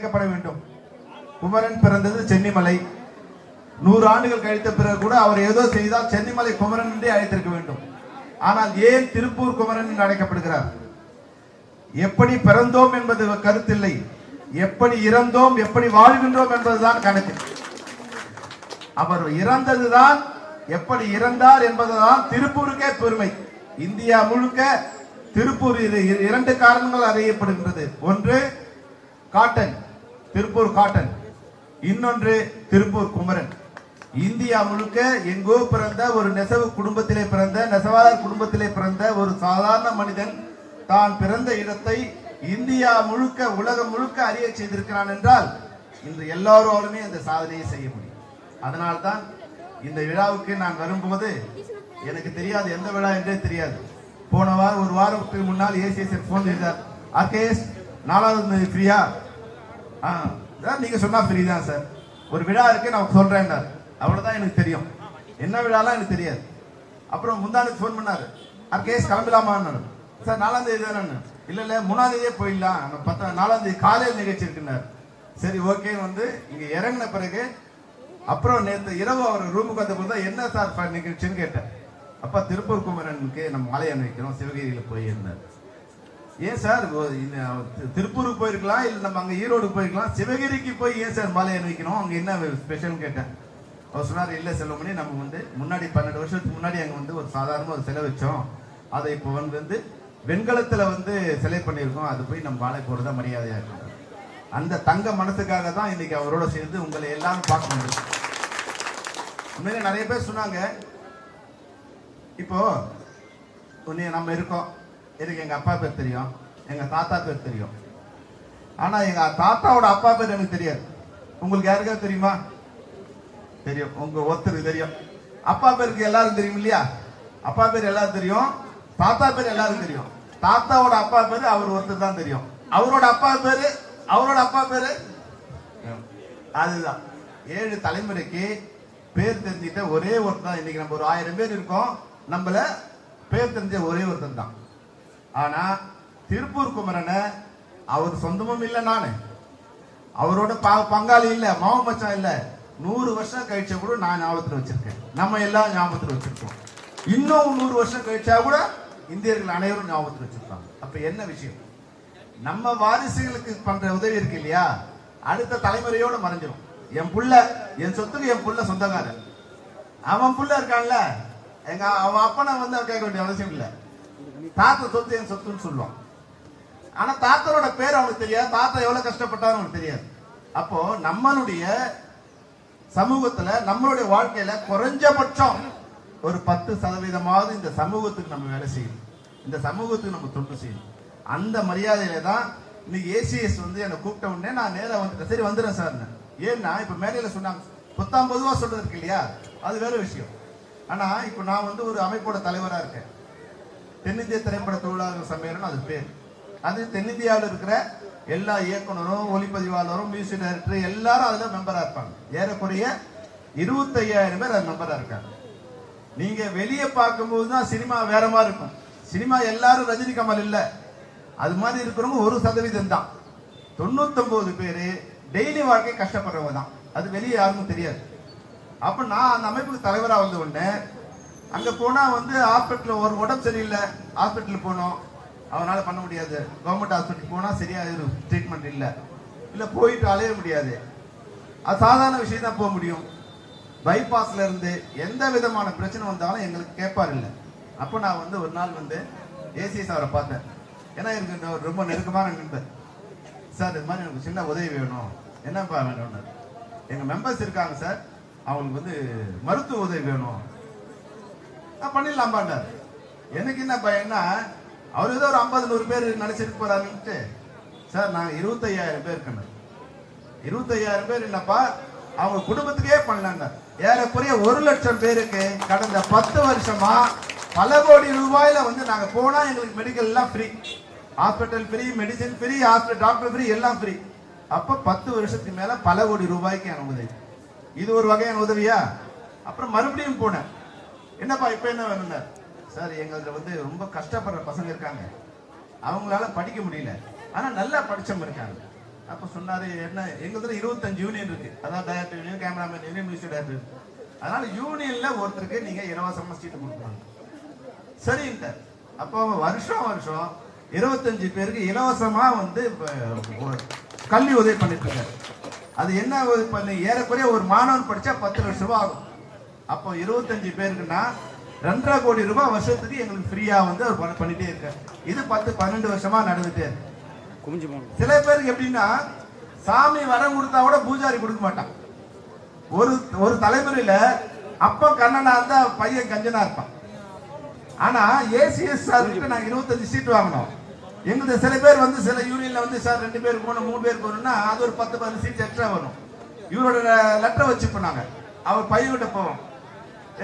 அழைக்கப்பட வேண்டும். குமரன் பிறந்தது சென்னிமலை. நூறு ஆண்டுகள் கழித்த பிறகு கூட அவர் ஏதோ செய்தால் சென்னிமலை குமரன் என்றே அழைத்திருக்க வேண்டும். ஆனால் ஏன் திருப்பூர் குமரன் என்று அழைக்கப்படுகிறார்? எப்படி பிறந்தோம் என்பது கருத்தில்லை. எப்படி இறந்தோம் எப்படி வாழ்கின்றோம் என்பதுதான் கணக்கு. அவர் இறந்ததுதான் எப்படி இறந்தார் என்பதுதான் திருப்பூருக்கே பெருமை. இந்தியா முழுக்க திருப்பூர் இது இரண்டு காரணங்கள் அறியப்படுகின்றது. ஒன்று காட்டன். திருப்பூர் காட்டன். இன்னொன்று திருப்பூர் குமரன். இந்தியா முழுக்க எங்கோ பிறந்த ஒரு நெசவு குடும்பத்திலே பிறந்த நெசவாளர் குடும்பத்திலே பிறந்த ஒரு சாதாரண மனிதன் தான் பிறந்த இடத்தை இந்தியா முழுக்க உலகம் முழுக்க அறிய செய்திருக்கிறான் என்றால் இன்று எல்லாரோருமே அந்த சாதனையை செய்ய முடியும். அதனால்தான் இந்த விழாவுக்கு நான் வரும்போது எனக்கு தெரியாது எந்த விழா என்றே தெரியாது. போன வாரம் ஒரு வாரத்துக்கு முன்னால் ஏசிஎஸ் ஃபோன் செய்தார். ஆர்கேஎஸ் நாலாவது ஃப்ரீயா ஆ சார் நீங்க சொன்னா ஃப்ரீ தான் சார். ஒரு விழா இருக்கு நான் சொல்றேன்னாரு அவ்வளவுதான் எனக்கு தெரியும். என்ன விழாலாம் எனக்கு தெரியாது. அப்புறம் முந்தானுக்கு ஃபோன் பண்ணாரு. கேஸ் கிளம்பலாமான்னு சார் நாலாம் தேதி தானே இல்ல இல்ல மூணாம் தேதியே போயிடலாம். நம்ம பத்தா நாலாம் தேதி காலையில் நிகழ்ச்சி இருக்குன்னாரு. சரி ஓகே வந்து இங்க இறங்கின பிறகு அப்புறம் நேற்று இரவு அவர் ரூமுக்கு வந்த போது என்ன சார் நிகழ்ச்சின்னு கேட்டேன். அப்பா திருப்பூர் குமரனுக்கு நம்ம மாலை அணிவிக்கிறோம் சிவகிரியில போயிருந்தார். ஏன் சார்? திருப்பூருக்கு போயிருக்கலாம் இல்லை நம்ம அங்கே ஈரோடு போயிருக்கலாம். சிவகிரிக்கு போய் ஏன் சார் மாலை அணிவிக்கணும்? அங்கே என்ன ஸ்பெஷல்னு கேட்டேன்? அவர் சொன்னார் இல்லை செல்வமணி நம்ம வந்து முன்னாடி பன்னெண்டு வருஷத்துக்கு முன்னாடி அங்கே வந்து ஒரு சாதாரண ஒரு சிலை வச்சோம். அதை இப்போ வந்து வந்து வந்து சிலை பண்ணியிருக்கோம். அது போய் நம்ம மாலை போடுறதா மரியாதையாக இருக்கும். அந்த தங்க மனசுக்காக தான் இன்னைக்கு அவரோட சேர்ந்து உங்களை எல்லாரும் பார்க்க முடியும். உண்மையிலே நிறைய பேர் சொன்னாங்க இப்போ நம்ம இருக்கோம். எனக்கு எங்கள் அப்பா பேர் தெரியும்? எங்கள் தாத்தா பேர் தெரியும். ஆனால் எங்கள் தாத்தாவோட அப்பா பேர் எனக்கு தெரியாது. உங்களுக்கு யாருக்காவது தெரியுமா? தெரியும். உங்கள் ஒருத்தருக்கு தெரியும். அப்பா பேருக்கு எல்லாரும் தெரியும் இல்லையா? அப்பா பேர் எல்லாரும் தெரியும். தாத்தா பேர் எல்லாரும் தெரியும். தாத்தாவோட அப்பா பேரு அவர் ஒருத்தர் தான் தெரியும். அவரோட அப்பா பேரு அவரோட அப்பா பேரு? அதுதான். ஏழு தலைமுறைக்கு பேர் தெரிஞ்சுக்கிட்ட ஒரே ஒருத்தர் தான். இன்னைக்கு நம்ம ஒரு ஆயிரம் பேர் இருக்கோம். நம்மள பேர் தெரிஞ்ச ஒரே ஒருத்தர் தான். ஆனா திருப்பூர் குமரனை அவர் சொந்தமும் இல்லை நானு. அவரோட ப- பங்காளி இல்ல மாவு மச்சான் இல்ல. நூறு வருஷம் கழிச்சா கூட நான் ஞாபகத்தில் வச்சிருக்கேன். நம்ம எல்லாம் ஞாபகத்தில் வச்சிருக்கோம் இன்னும் நூறு வருஷம் கழிச்சா கூட இந்தியர்கள் அனைவரும் ஞாபகத்தில் வச்சிருப்பாங்க. அப்ப என்ன விஷயம்? நம்ம வாரிசுகளுக்கு பண்ற உதவி இருக்கு இல்லையா? அடுத்த தலைமுறையோட மறைஞ்சிடும் என் புள்ள என் சொத்துக்கு என் புள்ள சொந்தக்காரன். அவன் புள்ள இருக்கான்ல. எங்க அவன் அப்பனை வந்து கேட்க வேண்டிய அவசியம் இல்லை. தாத்தா சொத்து என் சொத்துன்னு சொல்லுவான். ஆனா தாத்தனோட பேர் அவனுக்கு தெரியாது. தாத்தா எவ்வளவு கஷ்டப்பட்டாரு அவனுக்கு தெரியாது. அப்போ நம்மளுடைய சமூகத்துல நம்மளுடைய வாழ்க்கையில குறைஞ்சபட்சம் ஒரு பத்து சதவீதமாவது இந்த சமூகத்துக்கு நம்ம வேலை செய்யணும். இந்த சமூகத்துக்கு நம்ம தொண்டு செய்யணும். அந்த மரியாதையில தான் இன்னைக்கு ஏசிஎஸ் வந்து என்னை கூப்பிட்ட உடனே நான் நேரா வந்துட்டேன். சரி வந்துடுறேன் சார் ஏன்னா இப்ப மேடையில சொன்னாங்க. புத்தாம் பொதுவா சொல்றது இருக்கு இல்லையா? அது வேற விஷயம். ஆனா இப்ப நான் வந்து ஒரு அமைப்போட தலைவரா இருக்கேன். தென்னிந்திய திரைப்பட தொழிலாளர்கள் சம்மேளனம் அது பேர். அது தென்னிந்தியாவில் இருக்கிற எல்லா இயக்குனரும் ஒளிப்பதிவாளரும் மியூசிக் டைரக்டர் எல்லாரும் அதில் மெம்பராக இருப்பாங்க. ஏறக்குறைய இருபத்தையாயிரம் பேர் அது மெம்பராக இருக்காங்க. நீங்கள் வெளியே பார்க்கும்போது தான் சினிமா வேற மாதிரி இருக்கும். சினிமா எல்லாரும் ரஜினி கமல் இல்லை. அது மாதிரி இருக்கிறவங்க ஒரு சதவீதம் தான். தொண்ணூத்தொம்பது பேர் டெய்லி வாழ்க்கை கஷ்டப்படுறவங்க தான். அது வெளியே யாருக்கும் தெரியாது. அப்போ நான் அந்த அமைப்புக்கு தலைவராக வந்து உடனே அங்க போனா வந்து ஹாஸ்பிட்டல் ஒரு உடம்பு சரியில்லை ஹாஸ்பிட்டல் போனோம். அவனால பண்ண முடியாது. கவர்மெண்ட் ஹாஸ்பிட்டல் போனா சரியாயிரும். ட்ரீட்மெண்ட் இல்ல. இல்ல போயிட்டு அலைய முடியாது. அது சாதாரண விஷயம் தான் போக முடியும். பைபாஸ்ல இருந்து எந்த விதமான பிரச்சனை வந்தாலும் எங்களுக்கு கேட்பார் இல்ல. அப்போ நான் வந்து ஒரு நாள் வந்து ஏசிஎஸ் அவரை பார்த்தேன். ஏன்னா எனக்கு ஒரு ரொம்ப நெருக்கமான நண்பர். சார் இது மாதிரி எனக்கு சின்ன உதவி வேணும். என்னப்பா வேணும்னு. எங்க மெம்பர்ஸ் இருக்காங்க சார். அவங்களுக்கு வந்து மருத்துவ உதவி வேணும். நான் பண்ணிடலாம்பாண்டார் எனக்கு என்ன பயன்னா அவர் ஏதோ ஒரு ஐம்பது நூறு பேர் நினைச்சிட்டு போறாருன்ட்டு. சார் நான் இருபத்தையாயிரம் பேர் இருக்கணும். இருபத்தையாயிரம் பேர் என்னப்பா அவங்க குடும்பத்துக்கே பண்ணலாங்க. ஏறக்குறைய ஒரு லட்சம் பேருக்கு கடந்த பத்து வருஷமா பல கோடி ரூபாயில வந்து நாங்க போனா எங்களுக்கு மெடிக்கல் எல்லாம் free hospital free medicine free hospital doctor free எல்லாம் ஃப்ரீ அப்ப பத்து வருஷத்துக்கு மேல பல கோடி ரூபாய்க்கு எனக்கு உதவி. இது ஒரு வகையான உதவியா? அப்புறம் மறுபடியும் போனேன். என்னப்பா இப்ப என்ன வேணும்னார் சார் எங்களுக்கு வந்து ரொம்ப கஷ்டப்படுற பசங்க இருக்காங்க. அவங்களால படிக்க முடியல. ஆனா நல்லா படிச்சவங்க இருக்காங்க. அப்ப சொன்னாரு என்ன எங்களுக்கு இருபத்தஞ்சு யூனியன் இருக்கு. அதான் director union cameraman union music director அதனால யூனியன்ல ஒருத்தருக்கு நீங்க இலவசமா சீட்டு கொடுக்கணும். சரின்ட்டு அப்போ வருஷம் வருஷம் இருபத்தஞ்சு பேருக்கு இலவசமா வந்து ஒரு கல்வி உதவி பண்ணிட்டு இருக்காரு. அது என்ன ஒரு பண்ணி? ஏறக்குறைய ஒரு மாணவன் படிச்சா பத்து லட்சம் ரூபாய் ஆகும். அப்போ இருபத்தஞ்சு பேருக்குன்னா ரெண்டரை கோடி ரூபாய் வருஷத்துக்கு எங்களுக்கு ஃப்ரீயா வந்து அவர் பண்ண- பண்ணிட்டே இருக்காரு. இது பத்து பன்னெண்டு வருஷமா நடந்துட்டே. சில பேருக்கு எப்படின்னா சாமி வரம் கொடுத்தா கூட பூஜாரி கொடுக்க மாட்டான். ஒரு ஒரு தலைமுறையில அப்ப கண்ணனா இருந்தா பையன் கஞ்சனா இருப்பான். ஆனா ஏசிஎஸ் சார்கிட்ட நாங்க இருபத்தஞ்சு சீட் வாங்கினோம் எங்களுக்கு சில பேர் வந்து சில யூனியன்ல வந்து சார் ரெண்டு பேருக்கு போகணும் மூணு பேருக்கு போகணும்னா அது ஒரு பத்து பதினஞ்சு சீட் எக்ஸ்ட்ரா வரும். இவரோட லெட்டர் வச்சுப்போம் நாங்க. அவர் பையன்கிட்ட போவோம்.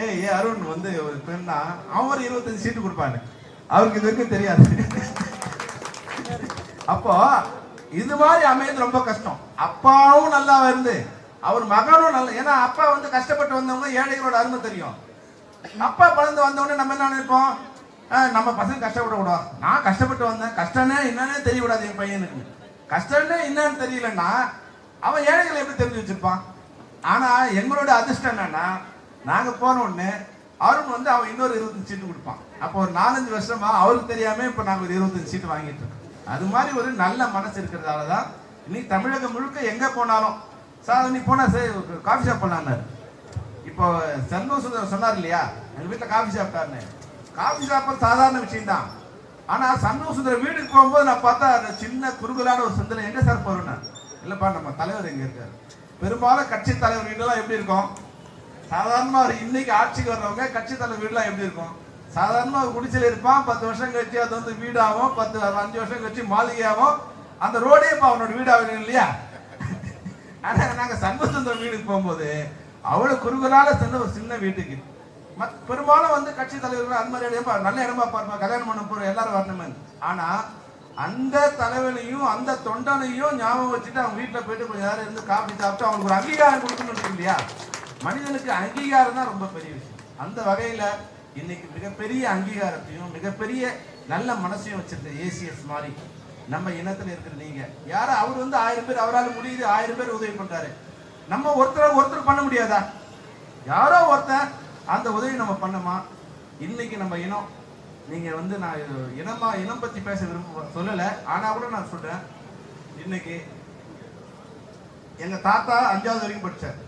ஏய் ஏ அருண் வந்து ஒரு பெண்ணா அவன் ஒரு இருபத்தஞ்சு சீட்டு கொடுப்பாரு அவருக்கு இது வரைக்கும் தெரியாது. அப்போ இது மாதிரி அமையது ரொம்ப கஷ்டம். அப்பாவும் நல்லா இருந்து அவர் மகனும் நல்ல ஏன்னா அப்பா வந்து கஷ்டப்பட்டு வந்தவங்க ஏழைகளோட அருமை தெரியும். அப்பா பறந்து வந்தவொடனே நம்ம என்ன நினைப்போம்? நம்ம பசங்க கஷ்டப்படக்கூடாது நான் கஷ்டப்பட்டு வந்தேன். கஷ்டம்னா என்னன்னே தெரியக்கூடாது என் பையனுக்கு. கஷ்டம்னா என்னன்னு தெரியலன்னா அவன் ஏழைகளை எப்படி தெரிஞ்சு வச்சிருப்பான்? ஆனா எங்களோட அதிர்ஷ்டம் என்னன்னா நாங்க போன உடனே அருண் வந்து அவன் இன்னொரு இருபத்தஞ்சு சீட்டு கொடுப்பான். அப்போ ஒரு நாலஞ்சு வருஷமா அவருக்கு தெரியாம இப்ப நாங்க ஒரு இருபத்தஞ்சு சீட்டு வாங்கிட்டு இருக்கோம். அது மாதிரி ஒரு நல்ல மனசு இருக்கிறதால தான் இன்னைக்கு தமிழகம் முழுக்க எங்க போனாலும் சார் நீ போனா சரி காஃபி ஷாப் பண்ணாரு இப்போ சண்முக சுந்தரம் சொன்னார் இல்லையா? எங்க வீட்டுல காஃபி ஷாப் காரனு காஃபி ஷாப் சாதாரண விஷயம் தான் ஆனா சண்முக சுந்தரம் வீட்டுக்கு போகும்போது நான் பார்த்தா அந்த சின்ன குறுகலான ஒரு சிந்தனை எங்க சார் போறேன்னு இல்லப்பா நம்ம தலைவர் எங்க இருக்காரு? பெரும்பாலும் கட்சி தலைவர் வீடெல்லாம் எப்படி இருக்கும்? சாதாரணமா ஒரு இன்னைக்கு ஆட்சிக்கு வர்றவங்க கட்சி தலைவர் வீடுலாம் எப்படி இருக்கும்? சாதாரணமா ஒரு குடிசையில் இருப்பான் பத்து வருஷம் கழிச்சு அது வந்து வீடாகும் பத்து அஞ்சு வருஷம் கழிச்சு மாளிகையாகும். அந்த ரோடே இப்ப அவனோட வீடாக இல்லையா? ஆனா நாங்க சண்முகசுந்தரம் வீடுக்கு போகும்போது அவ்வளவு குறுகலால சென்ற ஒரு சின்ன வீட்டுக்கு. மத்- பெரும்பாலும் வந்து கட்சி தலைவர்கள் அந்த மாதிரி இடமா நல்ல இடமா பாருமா கல்யாணம் பண்ண போற எல்லாரும் வரணுமே. ஆனா அந்த தலைவனையும் அந்த தொண்டனையும் ஞாபகம் வச்சுட்டு அவங்க வீட்டுல போயிட்டு கொஞ்ச நேரம் இருந்து காபி சாப்பிட்டு அவங்களுக்கு ஒரு அங்கீகாரம் கொடுக்கணும் இல்லையா? மனிதனுக்கு அங்கீகாரம் தான் ரொம்ப பெரிய விஷயம். அந்த வகையில இன்னைக்கு மிகப்பெரிய அங்கீகாரத்தையும் மிகப்பெரிய நல்ல மனசையும் வச்சிருந்த ஏசிஎஸ் மாதிரி நம்ம இனத்துல இருக்கிற நீங்க. யார அவர் வந்து ஆயிரம் பேர் அவரால் முடியுது ஆயிரம் பேர் உதவி பண்றாரு. நம்ம ஒருத்தர் ஒருத்தர் பண்ண முடியாதா? யாரோ ஒருத்தன் அந்த உதவி நம்ம பண்ணோமா? இன்னைக்கு நம்ம இனம் நீங்க வந்து நான் இது இனமா இனம் பத்தி பேச விரும்ப சொல்லல. ஆனா கூட நான் சொல்றேன். இன்னைக்கு எங்க தாத்தா அஞ்சாவது வரைக்கும் படிச்சார்.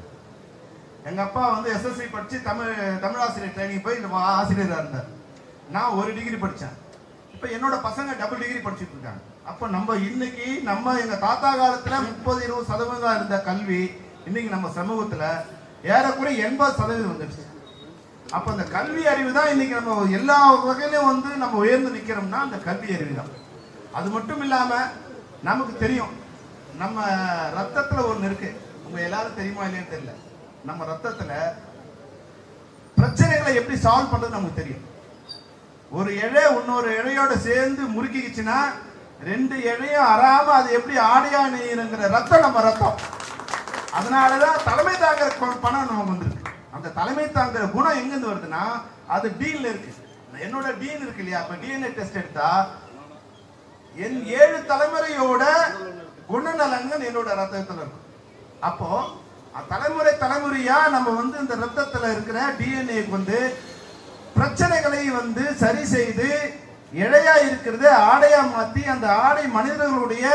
எங்க அப்பா வந்து எஸ்எஸ்சி படிச்சு தமிழ் தமிழ் ஆசிரியர் ட்ரைனிங் போய் இந்த ஆசிரியராக இருந்தார். நான் ஒரு டிகிரி படித்தேன் இப்போ என்னோட பசங்க டபுள் டிகிரி படிச்சுட்டு இருக்காங்க. அப்போ நம்ம இன்னைக்கு நம்ம எங்க தாத்தா காலத்துல முப்பது இருபது சதவீதம் இருந்த கல்வி இன்னைக்கு நம்ம சமூகத்துல ஏறக்குறைய எண்பது சதவீதம் வந்துடுச்சு அப்போ அந்த கல்வி அறிவு தான் இன்னைக்கு நம்ம எல்லா வகையிலும் வந்து நம்ம உயர்ந்து நிற்கிறோம்னா அந்த கல்வி அறிவு தான். அது மட்டும் இல்லாம நமக்கு தெரியும். நம்ம ரத்தத்துல ஒன்று இருக்கு. உங்க எல்லாரும் தெரியுமா இல்லையான்னு தெரியல. நம்ம ரத்தத்துல பிரச்சனைகளை எப்படி சால்வ் பண்றது நமக்கு தெரியும். ஒரு இழை இன்னொரு இழையோட சேர்ந்து முறுக்கிக்கிச்சுன்னா ரெண்டு இழையும் அறாம அது எப்படி ஆடையா நெய்யுங்கிற ரத்தம் நம்ம ரத்தம். அதனாலதான் தலைமை தாங்கிற பணம் நமக்கு வந்திருக்கு. அந்த தலைமை தாங்குற குணம் எங்கிருந்து வருதுன்னா அது டீன்ல இருக்கு. என்னோட டீன் இருக்கு இல்லையா? இப்ப டிஎன்ஏ டெஸ்ட் எடுத்தா என் ஏழு தலைமுறையோட குணநலன்கள் என்னோட ரத்தத்தில் இருக்கும். அப்போ தலைமுறை தலைமுறையா நம்ம வந்து இந்த ரத்தத்தில் இருக்கிற டிஎன்ஏக்கு வந்து பிரச்சனைகளை வந்து சரி செய்து இழையா இருக்கிறது ஆடையா மாத்தி அந்த ஆடை மனிதர்களுடைய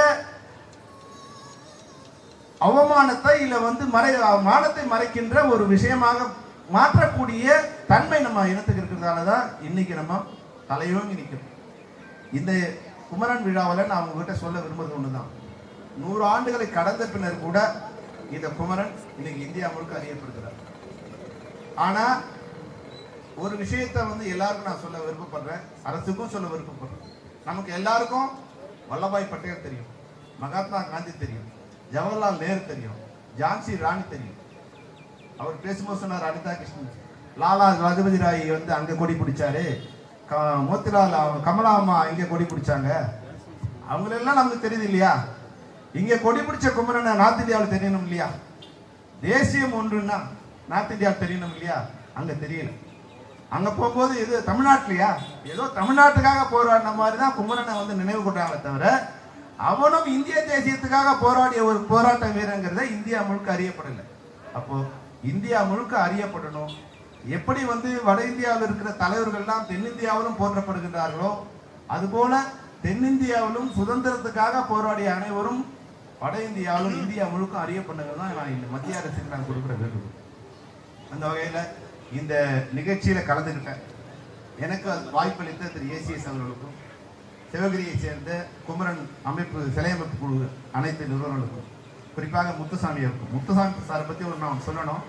அவமானத்தை இல்ல வந்து மறை மானத்தை மறைக்கின்ற ஒரு விஷயமாக மாற்றக்கூடிய தன்மை நம்ம இனத்துக்கு இருக்கிறதால தான் இன்னைக்கு நம்ம தலையோங்கி நிற்கிறோம் இந்த குமரன் விழாவில் நான் உங்ககிட்ட சொல்ல விரும்புறது ஒன்று தான் நூறு ஆண்டுகளை கடந்த பின்னர் கூட கீத குமரன் இன்னைக்கு இந்தியா முழுக்க அறியப்படுகிறார். ஆனா ஒரு விஷயத்தை வந்து எல்லாருக்கும் நான் சொல்ல விருப்பப்படுறேன். அரசுக்கும் சொல்ல விருப்பப்படுறேன். நமக்கு எல்லாருக்கும் வல்லபாய் பட்டேல் தெரியும் மகாத்மா காந்தி தெரியும் ஜவஹர்லால் நேரு தெரியும் ஜான்சி ராணி தெரியும். அவர் பேசும்போது சொன்னார் அனிதா கிருஷ்ணன் லாலா ராஜபதி ராய் வந்து அங்க கொடி பிடிச்சாரு. க- மோத்திலால் கமலா அம்மா இங்க கொடி பிடிச்சாங்க. அவங்களெல்லாம் நமக்கு தெரியுது இல்லையா? இங்கே கொடி பிடிச்ச குமரனை நார்த் இந்தியாவில் தெரியணும் இல்லையா? தேசியம் ஒன்றுன்னா நார்த் இந்தியாவில் தெரியணும் இல்லையா? அங்கே தெரியல. அங்கே போகும்போது இது தமிழ்நாட்டிலையா? ஏதோ தமிழ்நாட்டுக்காக போராடின மாதிரி தான் குமரனை வந்து நினைவு கொண்டாங்களே தவிர அவனும் இந்திய தேசியத்துக்காக போராடிய ஒரு போராட்ட வீரங்கிறத இந்தியா முழுக்க அறியப்படலை. அப்போ இந்தியா முழுக்க அறியப்படணும். எப்படி வந்து வட இந்தியாவில் இருக்கிற தலைவர்கள்லாம் தென்னிந்தியாவிலும் போற்றப்படுகின்றார்களோ அதுபோல தென்னிந்தியாவிலும் சுதந்திரத்துக்காக போராடிய அனைவரும் வட இந்தியாவிலும் இந்தியா முழுக்க அறியப்படுங்க தான் நான் இந்த மத்திய அரசுக்கு நான் கொடுக்குற வேண்டுகோள். அந்த வகையில் இந்த நிகழ்ச்சியில் கலந்துக்கிட்டேன் எனக்கு அது வாய்ப்பளித்த திரு. ஏசிஎஸ் அவர்களுக்கும் சிவகிரியை சேர்ந்த குமரன் அமைப்பு சிலை அமைப்பு குழு அனைத்து நிறுவனங்களுக்கும் குறிப்பாக முத்துசாமி இருக்கும் முத்துசாமி சாரை பற்றி ஒரு நான் சொல்லணும்.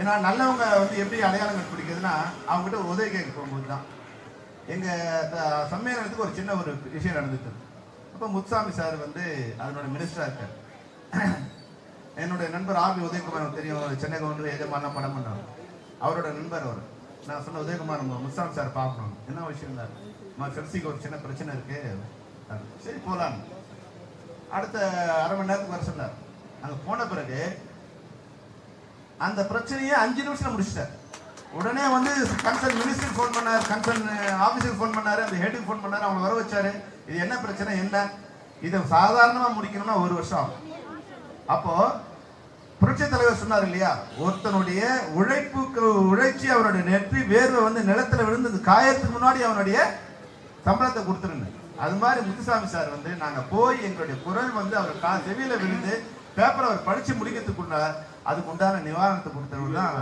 ஏன்னா நல்லவங்க வந்து எப்படி அடையாளங்கள் பிடிக்குதுன்னா அவங்ககிட்ட உதவி கேட்க போகும்போது தான் எங்கள் சம்மேளனத்துக்கு ஒரு சின்ன ஒரு விஷயம் நடந்துட்டு அப்போ முத்துசாமி சார் வந்து அதனோட மினிஸ்டராக இருக்கார். என்னுடைய நண்பர் ஆபி உதயகுமார் தெரியும். சென்னை கவுண்டர் எஜமான படம் பண்ணார் அவரோட நண்பர் அவர். நான் சொன்ன உதயகுமார் முத்துசாமி சார் பார்க்கணும். என்ன விஷயம் தான் நம்ம ஒரு சின்ன பிரச்சனை இருக்கு. சரி போகலாம் அடுத்த அரை மணி நேரத்துக்கு வர சொன்னார். அங்கே போன பிறகு அந்த பிரச்சனையை அஞ்சு நிமிஷத்தில் முடிச்சிட்டார். உடனே வந்து கன்சர்ன் மினிஸ்டர் ஃபோன் பண்ணார் கன்சர்ன் ஆஃபீஸுக்கு ஃபோன் பண்ணார் அந்த ஹெட்டுக்கு ஃபோன் பண்ணார் அவங்க வர வச்சாரு. இது என்ன பிரச்சனை? என்ன? இதை சாதாரணமா முடிக்கணும்னா ஒரு வருஷம் ஆகும். அப்போ புரட்சி தலைவர் சொன்னார் இல்லையா? ஒருத்தனுடைய உழைப்புக்கு உழைச்சி அவனுடைய நெற்றி வேர்வை வந்து நிலத்துல விழுந்து காயத்துக்கு முன்னாடி அவனுடைய சம்பளத்தை கொடுத்துருங்க. அது மாதிரி முத்துசாமி சார் வந்து நாங்க போய் எங்களுடைய குரல் வந்து அவர் கா செவியில விழுந்து பேப்பரை அவர் படிச்சு முடிக்கிறதுக்குள்ள அதுக்கு உண்டான நிவாரணத்தை கொடுத்தவர் தான்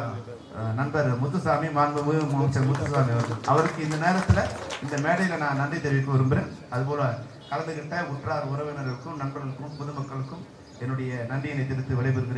நண்பர் முத்துசாமி மாண்புமிகு அமைச்சர் முத்துசாமி அவர்கள். அவருக்கு இந்த நேரத்தில் இந்த மேடையில் நான் நன்றி தெரிவிக்க விரும்புகிறேன் அதுபோல் கலந்துகிட்ட உற்றார் உறவினர்களுக்கும் நண்பர்களுக்கும் பொதுமக்களுக்கும் என்னுடைய நன்றியினை தெரிவித்து விடைபெறுகிறேன்.